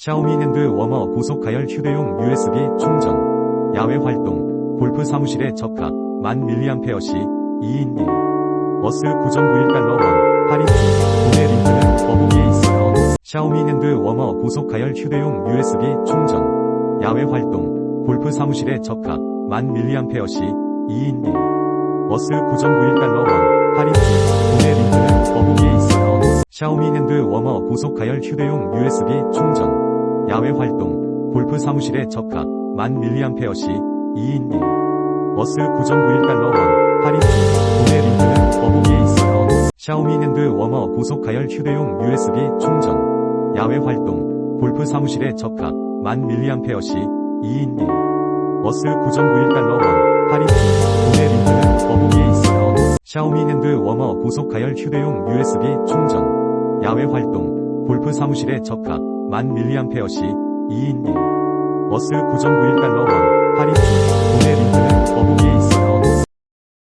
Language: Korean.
샤오미 핸드 워머 고속 가열 휴대용 USB 충전. 야외 활동. 골프 사무실에 적합. 만 밀리암페어시 2인 1. 어스 9.91달러 원. 할인 중. 구매 링크는 더보기에 있어요. 샤오미 핸드 워머 고속 가열 휴대용 USB 충전. 야외 활동. 골프 사무실에 적합. 만 밀리암페어시 2인 1. 어스 9.91달러 원. 할인 중. 구매 링크는 더보기에 있어요. 샤오미 핸드 워머 고속 가열 휴대용 USB 충전. 야외 활동. 골프 사무실에 적합. 만 밀리암페어시 2인 1. 어스 9.91달러 원. 할인 중. 구매 링크는 더보기에 있어요. 샤오미 핸드 워머 고속 가열 휴대용 USB 충전. 야외 활동. 골프 사무실에 적합. 만 밀리암페어시 2인 1. 어스 9.91달러 원. 할인 중. 구매 링크는 더보기에 있어요. 샤오미 핸드 워머 고속 가열 휴대용 USB 충전. 야외 활동. 골프 사무실에 적합. 만 밀리암페어시 2인 1. 어스 9.91달러 원.